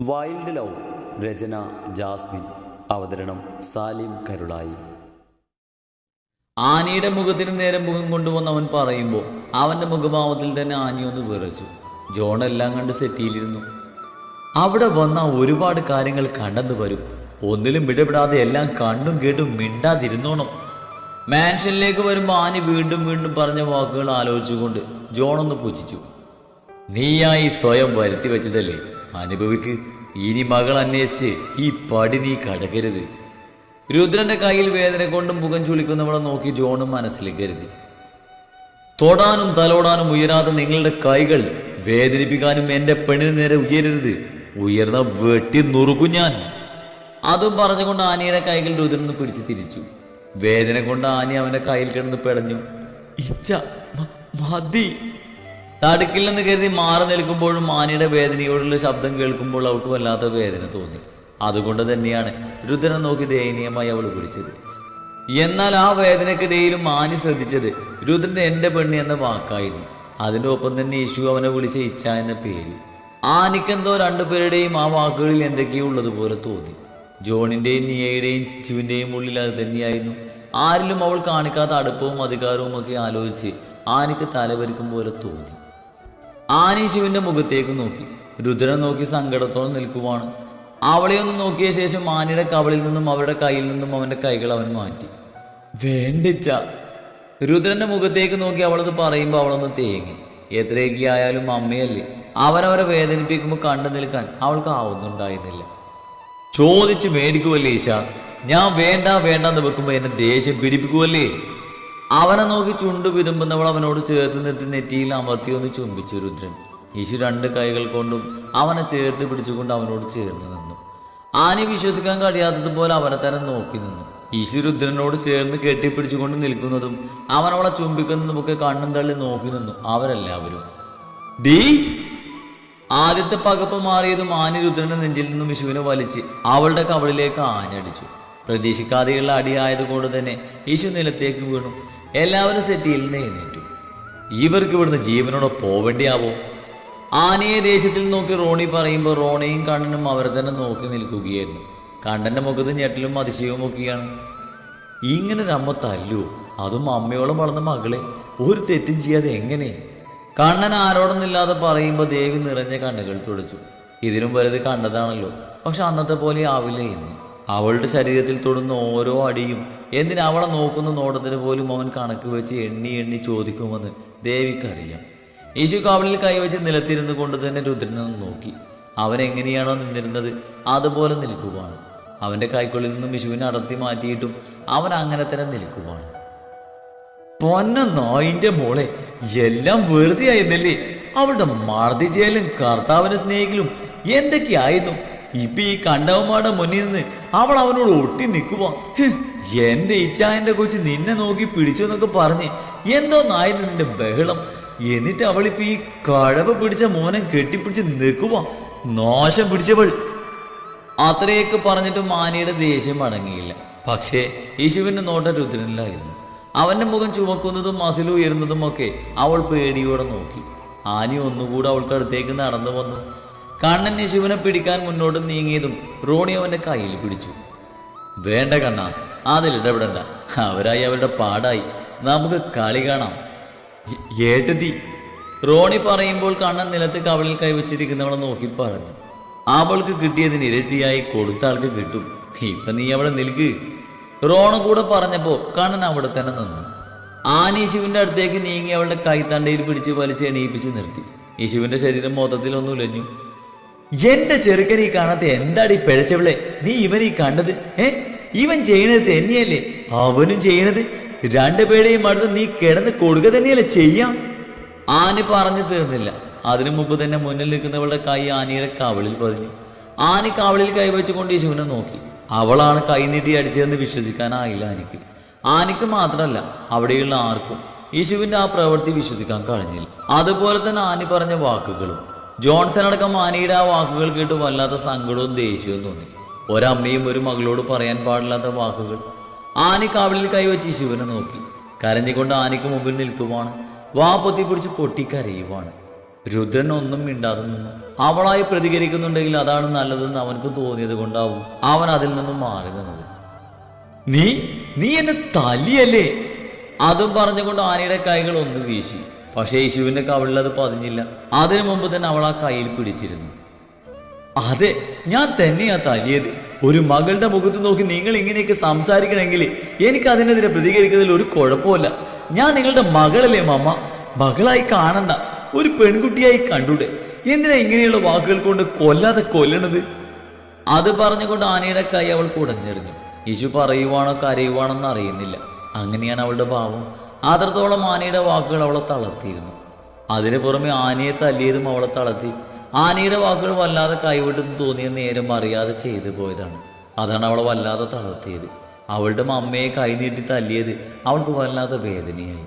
Wild love രചന Jasmine അവതരണം സാലിം കരുളായി. ആനയുടെ മുഖത്തിന് നേരെ മുഖം കൊണ്ടുവന്ന് അവൻ പറയുമ്പോൾ അവന്റെ മുഖഭാവത്തിൽ തന്നെ ആനയൊന്ന് വിറച്ചു. ജോൺ എല്ലാം കണ്ട് സെറ്റിയിലിരുന്നു. അവിടെ വന്ന ഒരുപാട് കാര്യങ്ങൾ കണ്ടെന്ന് വരും. ഒന്നിലും ഇടപെടാതെ എല്ലാം കണ്ടും കേട്ടും മിണ്ടാതിരുന്നോണം. മാൻഷനിലേക്ക് വരുമ്പോൾ ആനി വീണ്ടും വീണ്ടും പറഞ്ഞ വാക്കുകൾ ആലോചിച്ചുകൊണ്ട് ജോണൊന്ന് പുച്ഛിച്ചു. നീയായി സ്വയം വരുത്തി വെച്ചതല്ലേ? അനുഭവിക്ക്. ഇനി മകൾ അന്വേഷിച്ച് ഈ പടി നീ കടക്കരുത്. രുദ്രന്റെ കയ്യിൽ വേദന കൊണ്ടും മുഖം ചുളിക്കുന്നവളെ നോക്കി ജോണും മനസ്സിൽ കരുതി. തൊടാനും തലോടാനും ഉയരാതെ നിങ്ങളുടെ കൈകൾ വേദനിപ്പിക്കാനും എന്റെ പെണ്ണിന് നേരെ ഉയരരുത്. ഉയർന്ന വെട്ടി നുറുക്കും ഞാൻ. അതും പറഞ്ഞുകൊണ്ട് ആനയുടെ കൈകൾ രുദ്രന്ന് പിടിച്ചു തിരിച്ചു. വേദന കൊണ്ട് ആനി അവന്റെ കയ്യിൽ കിടന്ന് പെടഞ്ഞു. ഇച്ച മതി. തടുക്കില്ലെന്ന് കരുതി മാറി നിൽക്കുമ്പോഴും മാനിയുടെ വേദനയോടുള്ള ശബ്ദം കേൾക്കുമ്പോൾ അവൾക്ക് വല്ലാത്ത വേദന തോന്നി. അതുകൊണ്ട് തന്നെയാണ് രുദ്രനെ നോക്കി ദയനീയമായി അവൾ വിളിച്ചത്. എന്നാൽ ആ വേദനക്കിടയിലും മാനി ശ്രദ്ധിച്ചത് രുദ്രന്റെ എന്റെ പെണ്ണ് എന്ന വാക്കായിരുന്നു. അതിന്റെ ഒപ്പം തന്നെ യേശു അവനെ വിളിച്ച ഇച്ഛ എന്ന പേര്. ആനിക്കെന്തോ രണ്ടുപേരുടെയും ആ വാക്കുകളിൽ എന്തൊക്കെയോ ഉള്ളതുപോലെ തോന്നി. ജോണിന്റെയും നിയയുടെയും ചിച്ചുവിന്റെയും ഉള്ളിൽ അത് തന്നെയായിരുന്നു. ആരിലും അവൾ കാണിക്കാത്ത അടുപ്പവും അധികാരവും ഒക്കെ ആലോചിച്ച് ആനിക്ക് തലവരിക്കും പോലെ തോന്നി. ആനി ശിവന്റെ മുഖത്തേക്ക് നോക്കി. രുദ്രൻ നോക്കി സങ്കടത്തോടെ നിൽക്കുവാണ്. അവളെ ഒന്ന് നോക്കിയ ശേഷം ആനയുടെ കവളിൽ നിന്നും അവരുടെ കയ്യിൽ നിന്നും അവന്റെ കൈകൾ അവൻ മാറ്റി. വേണ്ടിച്ച. രുദ്രന്റെ മുഖത്തേക്ക് നോക്കി അവളത് പറയുമ്പോൾ അവളൊന്ന് തേങ്ങി. എത്രയൊക്കെ ആയാലും അമ്മയല്ലേ. അവരവരെ വേദനിപ്പിക്കുമ്പോൾ കണ്ടു നിൽക്കാൻ അവൾക്ക് ആവുന്നുണ്ടായിരുന്നില്ല. ചോദിച്ച് മേടിക്കുമല്ലേ ഈശ? ഞാൻ വേണ്ട വേണ്ടെന്ന് വെക്കുമ്പോൾ എന്നെ ദേഷ്യം പിടിപ്പിക്കുമല്ലേ അവനെ നോക്കി ചുണ്ടു വിതുമ്പുന്നവൾ അവനോട് ചേർത്ത് നിർത്തി നെറ്റിയിൽ അമർത്തി ഒന്ന് ചുംബിച്ചു രുദ്രൻ. യേശു രണ്ട് കൈകൾ കൊണ്ടും അവനെ ചേർത്ത് പിടിച്ചുകൊണ്ട് അവനോട് ചേർന്ന് നിന്നു. ആനി വിശ്വസിക്കാൻ കഴിയാത്തതുപോലെ അവനെ തന്നെ നോക്കി നിന്നു. യേശു രുദ്രനോട് ചേർന്ന് കെട്ടിപ്പിടിച്ചുകൊണ്ട് നിൽക്കുന്നതും അവൻ അവളെ ചുംബിക്കുന്നതുമൊക്കെ കണ്ണും തള്ളി നോക്കി നിന്നു അവരെല്ലാവരും. ഡീ ആദ്യത്തെ പകപ്പ് മാറിയതും ആനി രുദ്രന്റെ നെഞ്ചിൽ നിന്നും വിഷുവിനെ വലിച്ച് അവളുടെ കവളിലേക്ക് ആഞ്ഞടിച്ചു. പ്രതീക്ഷിക്കാതെയുള്ള അടിയായതുകൊണ്ട് തന്നെ യേശു നിലത്തേക്ക് വീണു. എല്ലാവരും സെറ്റിയിൽ എഴുന്നേറ്റു. ഇവർക്ക് ഇവിടുന്ന് ജീവനോടെ പോവേണ്ടിയാവോ? ആനയെ ദേഷ്യത്തിൽ നോക്കി റോണി പറയുമ്പോൾ റോണിയും കണ്ണനും അവരെ തന്നെ നോക്കി നിൽക്കുകയായിരുന്നു. കണ്ണന്റെ മുഖത്ത് ഞെട്ടലും അതിശയവും ഒക്കെയാണ്. ഇങ്ങനെ ഒരു അമ്മ തല്ലു. അതും അമ്മയോളം വളർന്ന മകളെ. ഒരു തെറ്റും ചെയ്യാതെ എങ്ങനെ? കണ്ണൻ ആരോടൊന്നില്ലാതെ പറയുമ്പോൾ ദേവി നിറഞ്ഞ കണ്ണുകൾ തുടച്ചു. ഇതിലും വലുത് കണ്ടതാണല്ലോ. പക്ഷെ അന്നത്തെ പോലെ ആവില്ല എന്ന് അവളുടെ ശരീരത്തിൽ തൊടുന്ന ഓരോ അടിയും എന്തിന് അവളെ നോക്കുന്ന നോട്ടത്തിന് പോലും അവൻ കണക്ക് വെച്ച് എണ്ണി എണ്ണി ചോദിക്കുമെന്ന് ദേവിക്കറിയാം. യേശു കാവലിൽ കൈവച്ച് നിലത്തിരുന്ന് കൊണ്ട് തന്നെ രുദ്രനെ നോക്കി. അവൻ എങ്ങനെയാണോ നിന്നിരുന്നത് അതുപോലെ നിൽക്കുവാണ്. അവന്റെ കൈക്കുള്ളിൽ നിന്നും വിഷുവിനെ അടർത്തി മാറ്റിയിട്ടും അവൻ അങ്ങനെ തന്നെ നിൽക്കുവാണ്. പൊന്ന നായിന്റെ മോളെ എല്ലാം വെറുതെ ആയിരുന്നല്ലേ അവളുടെ മർദ്ദിച്ചേലും കർത്താവിനെ സ്നേഹിക്കലും എന്തൊക്കെയായിരുന്നു? ഇപ്പൊ ഈ കണ്ടവന്മാരുടെ മുന്നിൽ നിന്ന് അവൾ അവനോട് ഒട്ടി നിൽക്കുക എന്റെ ഇച്ചായന്റെ കൊച്ച് നിന്നെ നോക്കി പിടിച്ചു എന്നൊക്കെ പറഞ്ഞ് എന്തോ നായത് നിന്റെ ബഹളം. എന്നിട്ട് അവളിപ്പോ ഈ കഴവ പിടിച്ച മോനെ കെട്ടിപ്പിടിച്ച് നിൽക്കുക നാശം പിടിച്ചവൾ. അത്രയൊക്കെ പറഞ്ഞിട്ട് മാനിയുടെ ദേഷ്യം അടങ്ങിയില്ല പക്ഷേ യേശുവിന്റെ നോട്ടം രുദ്രനിലായിരുന്നു. അവന്റെ മുഖം ചുമക്കുന്നതും മസിൽ ഉയരുന്നതും ഒക്കെ അവൾ പേടിയോടെ നോക്കി. ആനി ഒന്നുകൂടെ അവൾക്ക് അടുത്തേക്ക് നടന്നു വന്നു. കണ്ണൻ ശിവനെ പിടിക്കാൻ മുന്നോട്ട് നീങ്ങിയതും റോണി അവന്റെ കയ്യിൽ പിടിച്ചു. വേണ്ട കണ്ണ അതിൽ ഇടപെടണ്ട. അവരായി അവരുടെ പാടായി. നമുക്ക് കളി കാണാം. "ഏ- ഏട്ടത്തി റോണി പറയുമ്പോൾ കണ്ണൻ നിലത്ത് കവളിൽ കൈവച്ചിരിക്കുന്നവളെ നോക്കി പറഞ്ഞു. അവൾക്ക് കിട്ടിയതിന് ഇരട്ടിയായി കൊടുത്ത ആൾക്ക് കിട്ടും. ഇപ്പൊ നീ അവിടെ നിൽക്ക്. റോണ കൂടെ പറഞ്ഞപ്പോ കണ്ണൻ അവിടെ തന്നെ നിന്നു. ആനി ശിവന്റെ അടുത്തേക്ക് നീങ്ങി അവളുടെ കൈത്തണ്ടയിൽ പിടിച്ച് വലിച്ച് എണീപ്പിച്ച് നിർത്തി. യേശുവിന്റെ ശരീരം മൊത്തത്തിൽ ഒന്ന് ഉലഞ്ഞു. എന്റെ ചെറുക്കൻ ഈ കാണാത്ത എന്താടി പിഴച്ചവളെ? നീ ഇവൻ കണ്ടത് ഏ? ഇവൻ ചെയ്യണത് തന്നെയല്ലേ? അവനും ചെയ്യണത്. രണ്ടുപേരെയും അടുത്ത് നീ കിടന്ന് കൊടുക്കുക തന്നെയല്ലേ ചെയ്യാം? ആന പറഞ്ഞു തീർന്നില്ല. അതിനു മുമ്പ് തന്നെ മുന്നിൽ നിൽക്കുന്നവളുടെ കൈ ആനയുടെ കവളിൽ പതിഞ്ഞു. ആന കവളിൽ കൈവച്ചുകൊണ്ട് യേശുവിനെ നോക്കി. അവളാണ് കൈ നീട്ടി അടിച്ചതെന്ന് വിശ്വസിക്കാനായില്ല ആനയ്ക്ക്. ആനയ്ക്ക് മാത്രമല്ല അവിടെയുള്ള ആർക്കും യേശുവിന്റെ ആ പ്രവൃത്തി വിശ്വസിക്കാൻ കഴിഞ്ഞില്ല. അതുപോലെ തന്നെ ആനി പറഞ്ഞ വാക്കുകളും ജോൺസൺ അടക്കം ആനയുടെ ആ വാക്കുകൾ കേട്ട് വല്ലാത്ത സങ്കടവും ദേഷ്യവും തോന്നി. ഒരമ്മയും ഒരു മകളോട് പറയാൻ പാടില്ലാത്ത വാക്കുകൾ. ആന കാവിളിൽ കൈവച്ച് ശിവനെ നോക്കി. കരഞ്ഞുകൊണ്ട് ആനയ്ക്ക് മുമ്പിൽ നിൽക്കുവാണ്. വാ പൊത്തി പിടിച്ച് പൊട്ടിക്കരയുവാണ്. രുദ്രൻ ഒന്നും മിണ്ടാതെ നിന്നു. അവളായി പ്രതികരിക്കുന്നുണ്ടെങ്കിൽ അതാണ് നല്ലതെന്ന് അവനക്ക് തോന്നിയത് കൊണ്ടാവും അവൻ അതിൽ നിന്നും മാറി നിന്നത്. നീ നീ എന്നെ തല്ലിയല്ലേ? അതും പറഞ്ഞുകൊണ്ട് ആനയുടെ കൈകൾ ഒന്ന് വീശി. പക്ഷേ യേശുവിന്റെ കവിളിൽ അത് പതിഞ്ഞില്ല. അതിനു മുമ്പ് തന്നെ അവൾ ആ കയ്യിൽ പിടിച്ചിരുന്നു. അതെ ഞാൻ തന്നെയാ തല്ലിയത്. ഒരു മകളുടെ മുഖത്ത് നോക്കി നിങ്ങൾ ഇങ്ങനെയൊക്കെ സംസാരിക്കണമെങ്കിൽ എനിക്ക് അതിനെതിരെ പ്രതികരിക്കുന്നതിൽ ഒരു കുഴപ്പമില്ല. ഞാൻ നിങ്ങളുടെ മകളല്ലേ മമ്മ മകളായി കാണണ്ട. ഒരു പെൺകുട്ടിയായി കണ്ടൂടെ. എന്തിനാ ഇങ്ങനെയുള്ള വാക്കുകൾ കൊണ്ട് കൊല്ലാതെ കൊല്ലണത്? അത് പറഞ്ഞുകൊണ്ട് ആനയുടെ കൈ അവൾ കുടഞ്ഞെറിഞ്ഞു യേശു പറയുവാണോ കരയുവാണോ എന്ന് അറിയുന്നില്ല. അങ്ങനെയാണ് അവളുടെ ഭാവം അത്രത്തോളം ആനയുടെ വാക്കുകൾ അവളെ തളർത്തിയിരുന്നു. അതിനു പുറമെ ആനയെ തല്ലിയതും അവളെ തളർത്തി. ആനയുടെ വാക്കുകൾ വല്ലാതെ കൈവിട്ടെന്ന് തോന്നിയ നേരം അറിയാതെ ചെയ്തു പോയതാണ്. അതാണ് അവളെ വല്ലാതെ തളർത്തിയത്. അവളുടെ അമ്മയെ കൈനീട്ടി തല്ലിയത് അവൾക്ക് വല്ലാതെ വേദനയായി.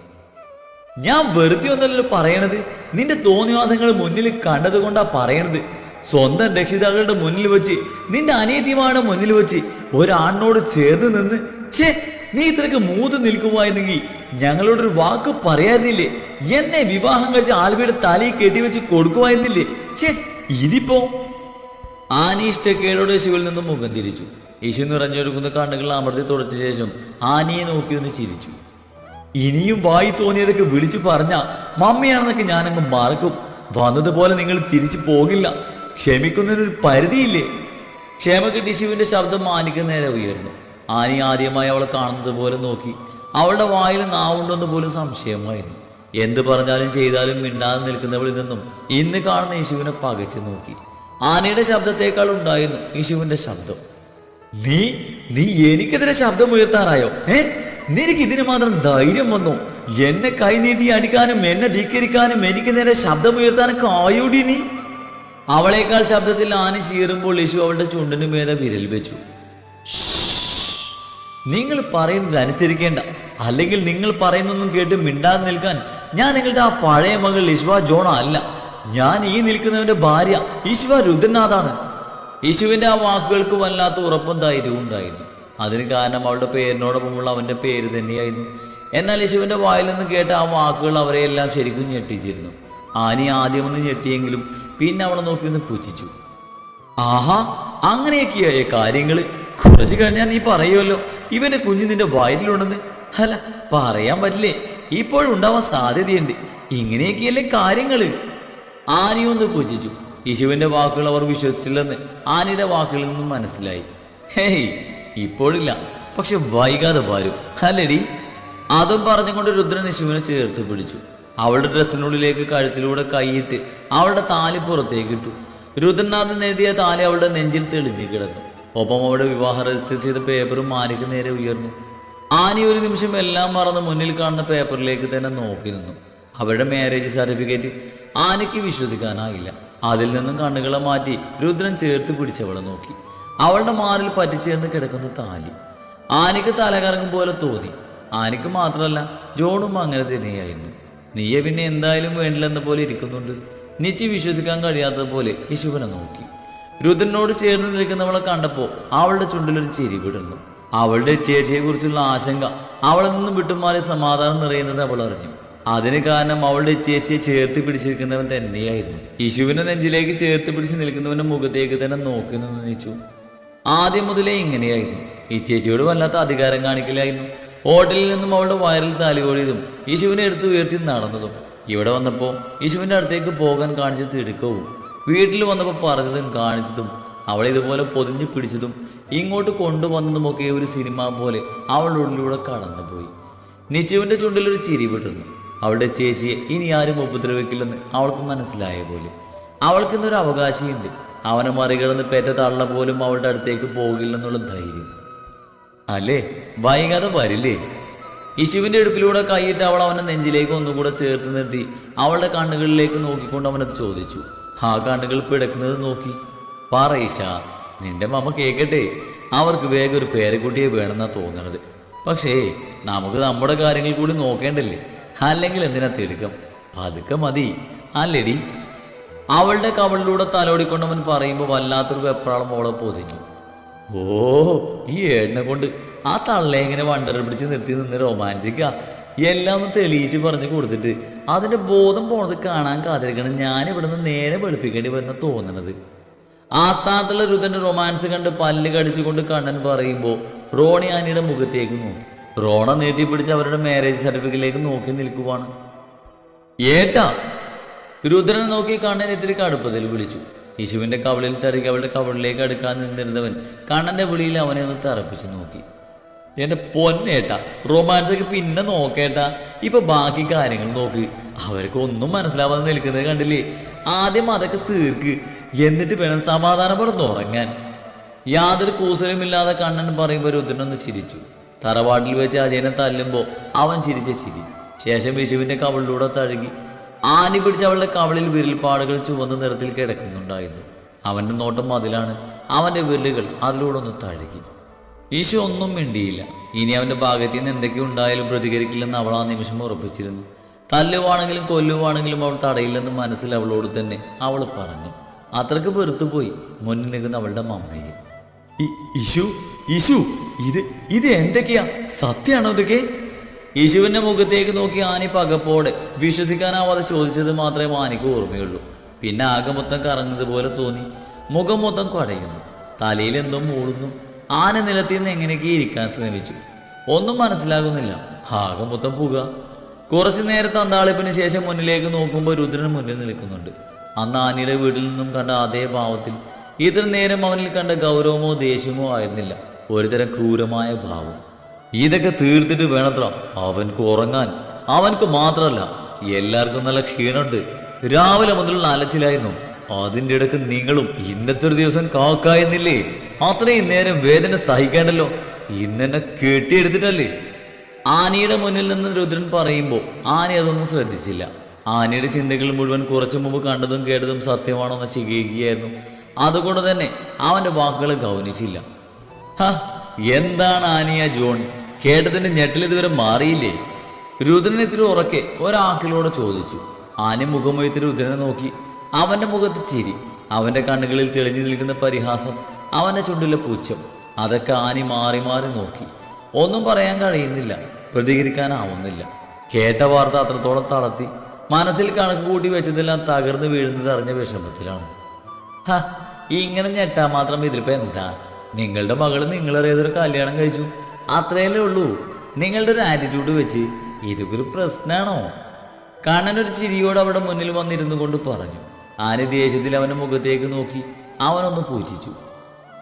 ഞാൻ വെറുതെ ഒന്നല്ലോ പറയണത്. നിന്റെ തോന്നിവാസങ്ങൾ മുന്നിൽ കണ്ടത് കൊണ്ടാ പറയണത്. സ്വന്തം രക്ഷിതാക്കളുടെ മുന്നിൽ വെച്ച് നിന്റെ അനിയത്തിമാരുടെ മുന്നിൽ വെച്ച് ഒരാണിനോട് ചേർന്ന് നിന്ന് ഛേ നീ ഇത്രക്ക് മൂത്ത് നിൽക്കുമായിരുന്നെങ്കിൽ ഞങ്ങളോടൊരു വാക്ക് പറയായിരുന്നില്ലേ എന്നെ വിവാഹം കഴിച്ച ആൽബിയുടെ തലയിൽ കെട്ടിവെച്ച് കൊടുക്കുമായിരുന്നില്ലേ ഛേ ഇതിപ്പോ ആനയിഷ്ടക്കേടോടെ യേശുവിൽ നിന്നും മുഖം തിരിച്ചു. യേശു നിറഞ്ഞൊരുക്കുന്ന കണ്ണുകൾ അമർത്തി തുടച്ച ശേഷം ആനയെ നോക്കി ഒന്ന് ചിരിച്ചു. ഇനിയും വായി തോന്നിയതൊക്കെ വിളിച്ചു പറഞ്ഞ മമ്മയാണെന്നൊക്കെ ഞാനങ്ങ് മറക്കും. വന്നതുപോലെ നിങ്ങൾ തിരിച്ചു പോകില്ല. ക്ഷമിക്കുന്നതിനൊരു പരിധിയില്ലേ? ക്ഷേമ കിട്ടി ശിവന്റെ ശബ്ദം ആനിക്ക് നേരെ ഉയർന്നു. ആനി ആദ്യമായി അവളെ കാണുന്നത് പോലെ നോക്കി. അവളുടെ വായിൽ നാവുണ്ടെന്ന് പോലും സംശയമായിരുന്നു. എന്ത് പറഞ്ഞാലും ചെയ്താലും മിണ്ടാതെ നിൽക്കുന്നവളിൽ നിന്നും ഇന്ന് കാണുന്ന യേശുവിനെ പകച്ചു നോക്കി. ആനയുടെ ശബ്ദത്തേക്കാൾ ഉണ്ടായിരുന്നു യേശുവിന്റെ ശബ്ദം. നീ നീ എനിക്കെതിരെ ശബ്ദം ഉയർത്താറായോ ഏ? നിനക്ക് ഇതിന് മാത്രം ധൈര്യം വന്നു. എന്നെ കൈനീട്ടി അടിക്കാനും എന്നെ ധിക്കരിക്കാനും എനിക്ക് നേരെ ശബ്ദം ഉയർത്താനൊക്കെ കായോടി നീ? അവളേക്കാൾ ശബ്ദത്തിൽ ആന ചീറുമ്പോൾ യേശു അവളുടെ ചുണ്ടിന് മേലെ വിരൽ വെച്ചു. നിങ്ങൾ പറയുന്നത് അനുസരിക്കേണ്ട. അല്ലെങ്കിൽ നിങ്ങൾ പറയുന്നൊന്നും കേട്ട് മിണ്ടാതെ നിൽക്കാൻ ഞാൻ നിങ്ങളുടെ ആ പഴയ മകൾ ഇശ്വ ജോണ അല്ല. ഞാൻ ഈ നിൽക്കുന്നവന്റെ ഭാര്യ ഈശ്വ രുദ്രനാഥാണ്. യേശുവിന്റെ ആ വാക്കുകൾക്ക് വല്ലാത്ത ഉറപ്പും ധൈര്യവും ഉണ്ടായിരുന്നു. അതിന് കാരണം അവളുടെ പേരിനോടൊപ്പമുള്ള അവന്റെ പേര് തന്നെയായിരുന്നു. എന്നാൽ യേശുവിന്റെ വായിൽ നിന്ന് കേട്ട ആ വാക്കുകൾ അവരെയെല്ലാം ശരിക്കും ഞെട്ടിച്ചിരുന്നു. ആനി ആദ്യമൊന്ന് ഞെട്ടിയെങ്കിലും പിന്നെ അവളെ നോക്കി ഒന്ന് പുച്ഛിച്ചു. ആഹാ അങ്ങനെയൊക്കെയായ കാര്യങ്ങൾ. കുറച്ച് കഴിഞ്ഞാൽ നീ പറയുമല്ലോ ഇവന്റെ കുഞ്ഞ് നിന്റെ വയറ്റിലുണ്ടെന്ന്. അല്ല പറയാൻ പറ്റില്ലേ? ഇപ്പോഴും ഉണ്ടാവാൻ സാധ്യതയുണ്ട്. ഇങ്ങനെയൊക്കെയല്ലേ കാര്യങ്ങൾ. ആനയൊന്ന് പൂജിച്ചു യേശുവിന്റെ വാക്കുകൾ അവർ വിശ്വസിച്ചില്ലെന്ന് ആനയുടെ വാക്കുകളിൽ നിന്നും മനസ്സിലായി. ഹേയ് ഇപ്പോഴില്ല. പക്ഷെ വൈകാതെ വരും. അല്ലടി? അതും പറഞ്ഞുകൊണ്ട് രുദ്രൻ യേശുവിനെ ചേർത്ത് പിടിച്ചു. അവളുടെ ഡ്രസ്സിനുള്ളിലേക്ക് കഴുത്തിലൂടെ കൈയിട്ട് അവളുടെ താലി പുറത്തേക്ക് ഇട്ടു രുദ്രനാഥൻ താലി അവളുടെ നെഞ്ചിൽ തെളിഞ്ഞു കിടന്നു. ഒപ്പം അവിടെ വിവാഹ രജിസ്റ്റർ ചെയ്ത പേപ്പറും ആനയ്ക്ക് നേരെ ഉയർന്നു. ആനി ഒരു നിമിഷം എല്ലാം മറന്ന് മുന്നിൽ കാണുന്ന പേപ്പറിലേക്ക് തന്നെ നോക്കി നിന്നു. അവരുടെ മാരേജ് സർട്ടിഫിക്കറ്റ് ആനയ്ക്ക് വിശ്വസിക്കാനായില്ല. അതിൽ നിന്നും കണ്ണുകളെ മാറ്റി രുദ്രൻ ചേർത്ത് പിടിച്ചവളെ നോക്കി. അവളുടെ മാറിൽ പറ്റിച്ചേർന്ന് കിടക്കുന്ന താലി. ആനയ്ക്ക് തലകറങ്ങും പോലെ തോന്നി. ആനയ്ക്ക് മാത്രമല്ല ജോണും അങ്ങനെ തന്നെയായിരുന്നു. നീയെ പിന്നെ എന്തായാലും വേണ്ടില്ലെന്ന പോലെ ഇരിക്കുന്നുണ്ട്. നിച്ചി വിശ്വസിക്കാൻ കഴിയാത്തത് പോലെ യേശുവിനെ നോക്കി. രുദ്രനോട് ചേർന്ന് നിൽക്കുന്നവളെ കണ്ടപ്പോൾ അവളുടെ ചുണ്ടിലൊരു ചിരി വിടുന്നു അവളുടെ ചേച്ചിയെക്കുറിച്ചുള്ള ആശങ്ക അവളിൽ നിന്നും വിട്ടുമാറി സമാധാനം നിറയുന്നത് അവൾ അറിഞ്ഞു. അതിന് കാരണം അവളുടെ ചേച്ചിയെ ചേർത്ത് പിടിച്ചിരിക്കുന്നവൻ തന്നെയായിരുന്നു. യേശുവിന്റെ നെഞ്ചിലേക്ക് ചേർത്ത് പിടിച്ച് നിൽക്കുന്നവന്റെ മുഖത്തേക്ക് തന്നെ നോക്കി നിന്നിച്ചു ആദ്യം മുതലേ ഇങ്ങനെയായിരുന്നു. ഈ ചേച്ചിയോട് വല്ലാത്ത അധികാരം കാണിക്കലായിരുന്നു. ഹോട്ടലിൽ നിന്നും അവളുടെ വയറിൽ താലികോടിയതും യേശുവിനെ എടുത്ത് ഉയർത്തി നടന്നതും. ഇവിടെ വന്നപ്പോൾ യശുവിന്റെ അടുത്തേക്ക് പോകാൻ കാണിച്ച തിടുക്കവും വീട്ടിൽ വന്നപ്പോൾ പറഞ്ഞതും കാണിച്ചതും അവളെ ഇതുപോലെ പൊതിഞ്ഞു പിടിച്ചതും ഇങ്ങോട്ട് കൊണ്ടുവന്നതുമൊക്കെ ഒരു സിനിമ പോലെ അവളുടെ ഉള്ളിലൂടെ കടന്നുപോയി. നിച്ചുവിന്റെ ചുണ്ടിലൊരു ചിരി വിടുന്നു അവളുടെ ചേച്ചിയെ ഇനി ആരും ഉപദ്രവിക്കില്ലെന്ന് അവൾക്ക് മനസ്സിലായ പോലെ. അവൾക്കിന്നൊരു അവകാശിയുണ്ട്. അവനെ മറികടന്ന് പേറ്റ തള്ള പോലും അവളുടെ അടുത്തേക്ക് പോകില്ലെന്നുള്ള ധൈര്യം. അല്ലേ? വൈകാതെ വരില്ലേ? യശുവിന്റെ അടുപ്പിലൂടെ കൈയിട്ട് അവൾ അവനെ നെഞ്ചിലേക്ക് ഒന്നുകൂടെ ചേർത്ത് നിർത്തി അവളുടെ കണ്ണുകളിലേക്ക് നോക്കിക്കൊണ്ട് അവനത് ചോദിച്ചു. ആ കണ്ണുകൾ പിടക്കുന്നത് നോക്കി. പറയിഷ നിന്റെ മമ്മ കേക്കട്ടെ. അവർക്ക് വേഗം ഒരു പേരക്കുട്ടിയെ വേണമെന്നാ തോന്നണത്. പക്ഷേ നമുക്ക് നമ്മുടെ കാര്യങ്ങൾ കൂടി നോക്കേണ്ടല്ലേ? അല്ലെങ്കിൽ എന്തിനാ തിടുക്കം? പതുക്കെ മതി. അല്ലെടി. അവളുടെ കവളിലൂടെ തലോടിക്കൊണ്ടവൻ പറയുമ്പോൾ വല്ലാത്തൊരു വെപ്രാളം മോളെ പൊതിഞ്ഞു. ഓ ഈ ഏടിനെ കൊണ്ട് ആ തള്ളെ ഇങ്ങനെ വണ്ടർ പിടിച്ച് നിർത്തി നിന്ന് റൊമാൻസിക്ക എല്ലാം ഒന്ന് തെളിയിച്ച് പറഞ്ഞു കൊടുത്തിട്ട് അതിന്റെ ബോധം പോണത് കാണാൻ കാത്തിരിക്കണം. ഞാൻ ഇവിടുന്ന് നേരെ വെളുപ്പിക്കേണ്ടി വരുന്ന തോന്നണത്. ആസ്ഥാനത്തുള്ള രുദ്രന്റെ റൊമാൻസ് കണ്ട് പല്ല് കടിച്ചുകൊണ്ട് കണ്ണൻ പറയുമ്പോൾ റോണി ആനിയുടെ മുഖത്തേക്ക് നോക്കി. റോണ നീട്ടിപ്പിടിച്ച് അവരുടെ മാരേജ് സർട്ടിഫിക്കറ്റിലേക്ക് നോക്കി നിൽക്കുവാണ്. ഏട്ടാ രുദ്രനെ നോക്കി കണ്ണൻ ഇത്തിരി കടുപ്പത്തിൽ വിളിച്ചു. യശുവിന്റെ കവളിൽ തടുക്കി അവളുടെ കവളിലേക്ക് അടുക്കാൻ നിന്നിരുന്നവൻ കണ്ണന്റെ വിളിയിൽ അവനെ ഒന്ന് തറപ്പിച്ച് നോക്കി. എന്റെ പൊന്നേട്ടാ റൊമാൻസ് ഒക്കെ പിന്നെ നോക്കേട്ടാ ഇപ്പൊ ബാക്കി കാര്യങ്ങൾ നോക്ക്. അവർക്ക് ഒന്നും മനസ്സിലാവാതെ നിൽക്കുന്നത് കണ്ടില്ലേ? ആദ്യം അതൊക്കെ തീർക്ക്. എന്നിട്ട് വേണം സമാധാനപ്പെടുന്ന് ഉറങ്ങാൻ. യാതൊരു കൂസലുമില്ലാതെ കണ്ണൻ പറയുമ്പോൾ രുദ്രനൊന്ന് ചിരിച്ചു. തറവാട്ടിൽ വെച്ച് അജയനെ തല്ലുമ്പോൾ അവൻ ചിരിച്ച ചിരി. ശേഷം വിഷുവിന്റെ കവളിലൂടെ തഴുകി. ആനി പിടിച്ച് അവളുടെ കവളിൽ വിരൽപ്പാടുകൾ ചുവന്ന നിറത്തിൽ കിടക്കുന്നുണ്ടായിരുന്നു. അവന്റെ നോട്ടം അതിലാണ്. അവന്റെ വിരലുകൾ അതിലൂടെ ഒന്ന് തഴുകി. ഈശോ ഒന്നും മിണ്ടിയില്ല. ഇനി അവന്റെ ഭാഗത്തു നിന്ന് എന്തൊക്കെ ഉണ്ടായാലും പ്രതികരിക്കില്ലെന്ന് അവൾ ആ നിമിഷം ഉറപ്പിച്ചിരുന്നു. തല്ലുവാണെങ്കിലും കൊല്ലുവാണെങ്കിലും അവൾ തടയില്ലെന്ന് മനസ്സിൽ അവളോട് തന്നെ അവൾ പറഞ്ഞു. അത്രയ്ക്ക് പെറുത്തുപോയി മുന്നിൽ നിൽക്കുന്ന അവളുടെ മമ്മയെ. ഇശു ഇശു ഇത് ഇത് എന്തൊക്കെയാ? സത്യമാണോ ഇതൊക്കെ? യേശുവിന്റെ മുഖത്തേക്ക് നോക്കി ആനി പകപ്പോടെ വിശ്വസിക്കാനാവാതെ ചോദിച്ചത് മാത്രമേ ആനിക്ക് ഓർമ്മയുള്ളൂ. പിന്നെ ആകെ മൊത്തം കറങ്ങുന്നത് പോലെ തോന്നി. മുഖം മൊത്തം കുടയുന്നു. തലയിൽ എന്തോ മൂടുന്നു ആന നിലത്തിൽ നിന്ന് എങ്ങനെയൊക്കെ ഇരിക്കാൻ ശ്രമിച്ചു? ഒന്നും മനസ്സിലാകുന്നില്ല. ആകെ മൊത്തം പുക. കുറച്ചു നേരത്തെ അന്താളിപ്പിന് ശേഷം മുന്നിലേക്ക് നോക്കുമ്പോൾ രുദ്രന് മുന്നിൽ നിൽക്കുന്നുണ്ട്. അന്ന് ആനയുടെ വീട്ടിൽ നിന്നും കണ്ട അതേ ഭാവത്തിൽ ഇത്ര നേരം അവനിൽ കണ്ട ഗൗരവമോ ദേഷ്യമോ ആയിരുന്നില്ല. ഒരുതരം ക്രൂരമായ ഭാവം. ഇതൊക്കെ തീർത്തിട്ട് വേണത്ര അവൻക്ക് ഉറങ്ങാൻ. അവൻക്ക് മാത്രമല്ല എല്ലാവർക്കും നല്ല ക്ഷീണമുണ്ട്. രാവിലെ മുതലുള്ള അലച്ചിലായിരുന്നു അതിന്റെ ഇടയ്ക്ക് നിങ്ങളും ഇന്നത്തെ ഒരു ദിവസം കാക്കായെന്നില്ലേ? അത്രയും നേരം വേദന സഹിക്കാനല്ലോ ഇന്നെന്നെ കെട്ടിയെടുത്തിട്ടല്ലേ? ആനയുടെ മുന്നിൽ നിന്ന് രുദ്രൻ പറയുമ്പോൾ ആന അതൊന്നും ശ്രദ്ധിച്ചില്ല. ആനയുടെ ചിന്തകൾ മുഴുവൻ കുറച്ചു മുമ്പ് കണ്ടതും കേട്ടതും സത്യമാണോ എന്ന് ചികിക്കുകയായിരുന്നു അതുകൊണ്ട് തന്നെ അവന്റെ വാക്കുകൾ ഗൗനിച്ചില്ല. എന്താണ് ആനിയ ജോൺ? കേട്ടതിന്റെ ഞെട്ടിൽ ഇതുവരെ മാറിയില്ലേ? രുദ്രൻ ഇത്തിരി ഉറക്കെ ഒരാക്കിലൂടെ ചോദിച്ചു. ആന മുഖമൊയ്ത്ത് രുദ്രനെ നോക്കി. അവന്റെ മുഖത്ത് ചിരി അവന്റെ കണ്ണുകളിൽ തെളിഞ്ഞു നിൽക്കുന്ന പരിഹാസം അവന്റെ ചുണ്ടിലെ പൂച്ചം അതൊക്കെ ആനി മാറി മാറി നോക്കി. ഒന്നും പറയാൻ കഴിയുന്നില്ല പ്രതികരിക്കാനാവുന്നില്ല. കേട്ട വാർത്ത അത്രത്തോളം തളർത്തി മനസ്സിൽ കണക്ക് കൂട്ടി വെച്ചതെല്ലാം തകർന്നു വീഴുന്നത് അറിഞ്ഞ വിഷമത്തിലാണ്. ഹ, ഇങ്ങനെ ഞെട്ടാ മാത്രം ഇതിലിപ്പോ എന്താ? നിങ്ങളുടെ മകൾ നിങ്ങളറിയാതൊരു കല്യാണം കഴിച്ചു. അത്രയല്ലേ ഉള്ളൂ. നിങ്ങളുടെ ഒരു ആറ്റിറ്റ്യൂഡ് വെച്ച് ഇതൊക്കെ ഒരു പ്രശ്നമാണോ കണ്ണനൊരു ചിരിയോട് അവിടെ മുന്നിൽ വന്നിരുന്നു കൊണ്ട് പറഞ്ഞു. ആനി ദേഷ്യത്തിൽ അവന്റെ മുഖത്തേക്ക് നോക്കി. അവനൊന്ന് പൂജിച്ചു.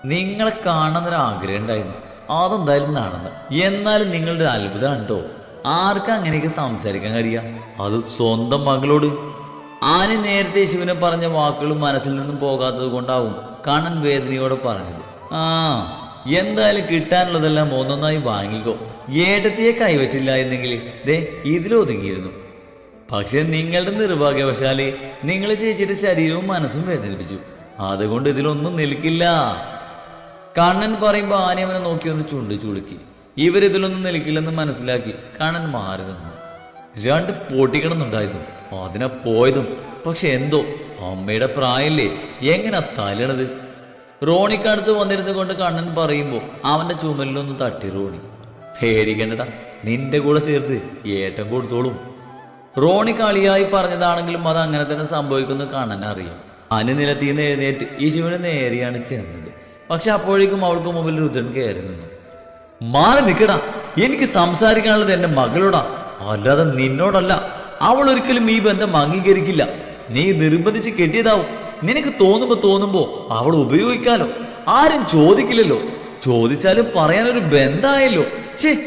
നിങ്ങളെ കാണുന്നൊരു ആഗ്രഹം ഉണ്ടായിരുന്നു അതെന്തായാലും നടന്ന്. എന്നാലും നിങ്ങളുടെ അത്ഭുതം കേട്ടോ ആർക്കും അങ്ങനെയൊക്കെ സംസാരിക്കാൻ കഴിയുക അത് സ്വന്തം മകളോട്. ആന നേരത്തെ ശിവനെ പറഞ്ഞ വാക്കുകൾ മനസ്സിൽ നിന്നും പോകാത്തത് കൊണ്ടാവും കണ്ണൻ വേദനയോടെ പറഞ്ഞത്. ആ എന്തായാലും കിട്ടാനുള്ളതെല്ലാം ഒന്നൊന്നായി വാങ്ങിക്കോ. ഏട്ടത്തിയെ കൈവച്ചില്ല എന്നെങ്കിൽ ദേ ഇതിലൊതുങ്ങിയിരുന്നു. പക്ഷെ നിങ്ങളുടെ നിർഭാഗ്യവശാൽ നിങ്ങൾ ചേച്ചിയുടെ ശരീരവും മനസ്സും വേദനിപ്പിച്ചു. അതുകൊണ്ട് ഇതിലൊന്നും നിൽക്കില്ല. കണ്ണൻ പറയുമ്പോൾ ആനി അവനെ നോക്കി ഒന്ന് ചുണ്ട് ചുളുക്കി. ഇവരിതിലൊന്നും നിൽക്കില്ലെന്ന് മനസ്സിലാക്കി കണ്ണൻ മാറി നിന്നു. രണ്ട് പൊട്ടിക്കണമെന്നുണ്ടായിരുന്നു അതിനെ പോയതും. പക്ഷെ എന്തോ? അമ്മയുടെ പ്രായല്ലേ? എങ്ങനെ തല്ലണത്? റോണിക്കടുത്ത് വന്നിരുന്നു കൊണ്ട് കണ്ണൻ പറയുമ്പോൾ അവന്റെ ചുമലിലൊന്ന് തട്ടി റോണി. പേടിക്കണ്ടടാ നിന്റെ കൂടെ ചേർത്ത് ഏട്ടൻ കൊടുത്തോളും. റോണി കളിയായി പറഞ്ഞതാണെങ്കിലും അത് അങ്ങനെ തന്നെ സംഭവിക്കുന്നു കാണാൻ അറിയാം. അനു നിലത്തിൽ നിന്ന് എഴുന്നേറ്റ് യേശുവിന് നേരെയാണ് ചെന്നത്. പക്ഷെ അപ്പോഴേക്കും അവൾക്ക് മുമ്പിൽ രുദ്രൻ കയറി നിന്നു. മാറി നിൽക്കടാ. എനിക്ക് സംസാരിക്കാനുള്ളത് എന്റെ മകളോടാ. അല്ലാതെ നിന്നോടല്ല. അവൾ ഒരിക്കലും ഈ ബന്ധം അംഗീകരിക്കില്ല. നീ നിർബന്ധിച്ച് കെട്ടിയതാവും. നിനക്ക് തോന്നുമ്പോ തോന്നുമ്പോ അവൾ ഉപയോഗിക്കാലോ. ആരും ചോദിക്കില്ലല്ലോ. ചോദിച്ചാലും പറയാനൊരു ബന്ധമായല്ലോ ഛേ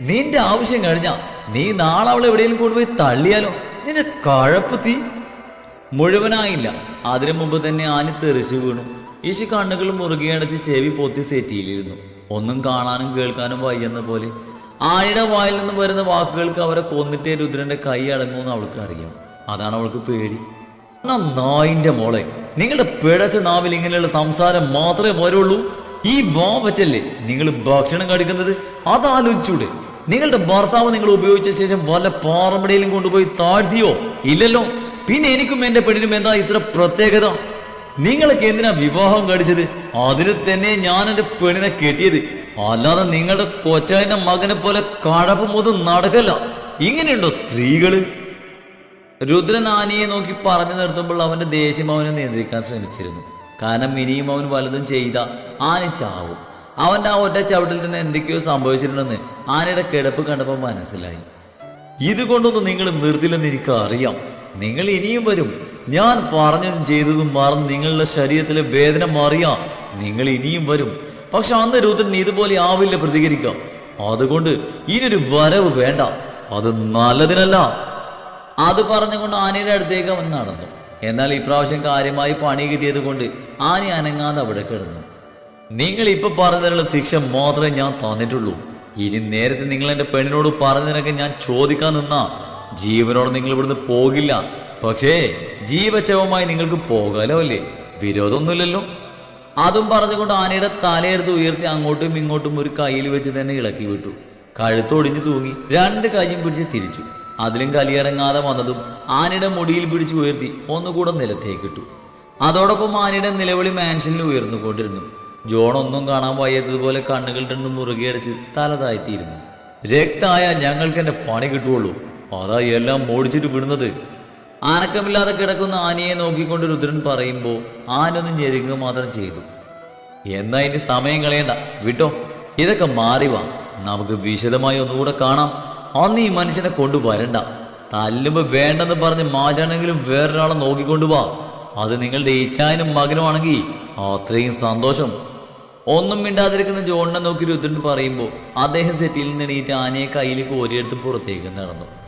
നിന്റെ ആവശ്യം കഴിഞ്ഞാ നീ നാളെ അവളെ എവിടെയെങ്കിലും കൊണ്ടുപോയി തള്ളിയാലോ? നിന്റെ കഴപ്പ് തീ. മുഴുവനായില്ല. അതിനു മുമ്പ് തന്നെ ആനി തെറിച്ചു വീണു. ഈശി കണ്ണുകൾ മുറുകെ അടച്ച് ചെവി പൊത്തി സെറ്റിയിലിരുന്നു. ഒന്നും കാണാനും കേൾക്കാനും വയ്യെന്ന പോലെ ആനിയുടെ വായിൽ നിന്ന് വരുന്ന വാക്കുകൾക്ക് അവരെ കൊന്നിട്ടേ രുദ്രന്റെ കൈ അടങ്ങുമെന്ന് അവൾക്ക് അറിയാം. അതാണ് അവൾക്ക് പേടി. നായിന്റെ മോളെ നിങ്ങളുടെ പിഴച്ച നാവിൽ ഇങ്ങനെയുള്ള സംസാരം മാത്രമേ വരുള്ളൂ. ഈ വാ വെച്ചല്ലേ നിങ്ങൾ ഭക്ഷണം കഴിക്കുന്നത്? അതാലോചിച്ചൂടെ. നിങ്ങളുടെ ഭർത്താവ് നിങ്ങൾ ഉപയോഗിച്ച ശേഷം വല്ല പാറമ്പടയിലും കൊണ്ടുപോയി താഴ്ത്തിയോ? ഇല്ലല്ലോ. പിന്നെ എനിക്കും എന്റെ പെണ്ണിനും എന്താ ഇത്ര പ്രത്യേകത? നിങ്ങളൊക്കെ എന്തിനാ വിവാഹം കഴിച്ചത്? അതിന് തന്നെ ഞാൻ എന്റെ പെണ്ണിനെ കെട്ടിയത്. അല്ലാതെ നിങ്ങളുടെ കൊച്ചായന്റെ മകനെ പോലെ കഴപ്പ് മുതൽ നടക്കല്ല. ഇങ്ങനെയുണ്ടോ സ്ത്രീകൾ? രുദ്രൻ ആനയെ നോക്കി പറഞ്ഞു നിർത്തുമ്പോൾ അവന്റെ ദേഷ്യം അവനെ നിയന്ത്രിക്കാൻ ശ്രമിച്ചിരുന്നു. കാരണം ഇനിയും അവൻ വലുതും ചെയ്ത ആന ചാവും. അവന്റെ ആ ഒറ്റ ചവിട്ടിൽ തന്നെ എന്തൊക്കെയോ സംഭവിച്ചിട്ടുണ്ടെന്ന് ആനയുടെ കിടപ്പ് കണ്ടപ്പോൾ മനസ്സിലായി. ഇതുകൊണ്ടൊന്നും നിങ്ങൾ നിർത്തില്ലെന്ന് എനിക്ക് അറിയാം നിങ്ങൾ ഇനിയും വരും. ഞാൻ പറഞ്ഞതും ചെയ്തതും മറന്ന് നിങ്ങളുടെ ശരീരത്തിലെ വേദന മാറിയാ. നിങ്ങൾ ഇനിയും വരും. പക്ഷെ അന്ന് രുദ്രൻ ഇതുപോലെ ആവില്ല പ്രതികരിക്കാം. അതുകൊണ്ട് ഇനിയൊരു വരവ് വേണ്ട. അത് നല്ലതിനല്ല. അത് പറഞ്ഞുകൊണ്ട് ആനയുടെ അടുത്തേക്ക് അവൻ നടന്നു. എന്നാൽ ഇപ്രാവശ്യം കാര്യമായി പണി കിട്ടിയത് കൊണ്ട് ആന അനങ്ങാതെ അവിടെ കിടന്നു. നിങ്ങൾ ഇപ്പൊ പറഞ്ഞതിനുള്ള ശിക്ഷ മാത്രമേ ഞാൻ തന്നിട്ടുള്ളൂ. ഇനി നേരത്തെ നിങ്ങൾ എന്റെ പെണ്ണിനോട് പറഞ്ഞതിനൊക്കെ ഞാൻ ചോദിക്കാൻ നിന്നാ. ജീവനോട് നിങ്ങൾ ഇവിടുന്ന് പോകില്ല. പക്ഷേ ജീവശവമായി നിങ്ങൾക്ക് പോകാലോ അല്ലേ? വിരോധമൊന്നുമില്ലല്ലോ. അതും പറഞ്ഞുകൊണ്ട് ആനയുടെ തലയെടുത്ത് ഉയർത്തി അങ്ങോട്ടും ഇങ്ങോട്ടും ഒരു കയ്യിൽ വെച്ച് തന്നെ ഇളക്കി വിട്ടു. കഴുത്തൊടിഞ്ഞു തൂങ്ങി രണ്ട് കൈയും പിടിച്ച് തിരിച്ചു. അതിലും കലിയടങ്ങാതെ വന്നതും ആനയുടെ മുടിയിൽ പിടിച്ച് ഉയർത്തി ഒന്നുകൂടെ നിലത്തേക്കിട്ടു അതോടൊപ്പം ആനയുടെ നിലവിളി മാൻഷനിൽ ഉയർന്നുകൊണ്ടിരുന്നു. ജോൺ ഒന്നും കാണാൻ വയ്യാത്തതുപോലെ കണ്ണുകൾ രണ്ടും മുറുകെ അടച്ച് തല താഴ്ത്തിയിരുന്നു രക്തായ ഞങ്ങൾക്ക് എന്റെ പണി കിട്ടുള്ളൂ. അതാ എല്ലാം മോടിച്ചിട്ട് വിടുന്നത്. ആനക്കമില്ലാതെ കിടക്കുന്ന ആനയെ നോക്കിക്കൊണ്ട് രുദ്രൻ പറയുമ്പോൾ ആനൊന്ന് ഞെരുങ്ങുക മാത്രം ചെയ്തു. എന്നാ ഇനി സമയം കളയണ്ട. വിട്ടോ? ഇതൊക്കെ മാറി വാ. നമുക്ക് വിശദമായി ഒന്നുകൂടെ കാണാം. അന്ന് ഈ മനുഷ്യനെ കൊണ്ടുവരണ്ട തല്ലുമ്പോ വേണ്ടെന്ന് പറഞ്ഞ് മാറ്റാണെങ്കിലും വേറൊരാളെ നോക്കിക്കൊണ്ടു വാ. അത് നിങ്ങളുടെ ഈച്ചായനും മകനുമാണെങ്കിൽ അത്രയും സന്തോഷം. ഒന്നും മിണ്ടാതിരിക്കുന്ന ജോണിനെ നോക്കി രുദ്രൻ പറയുമ്പോൾ അദ്ദേഹം സെറ്റിൽ നിന്ന് എണീറ്റ് ആനയെ കയ്യിൽ കോരിയെടുത്ത് പുറത്തേക്ക് നടന്നു.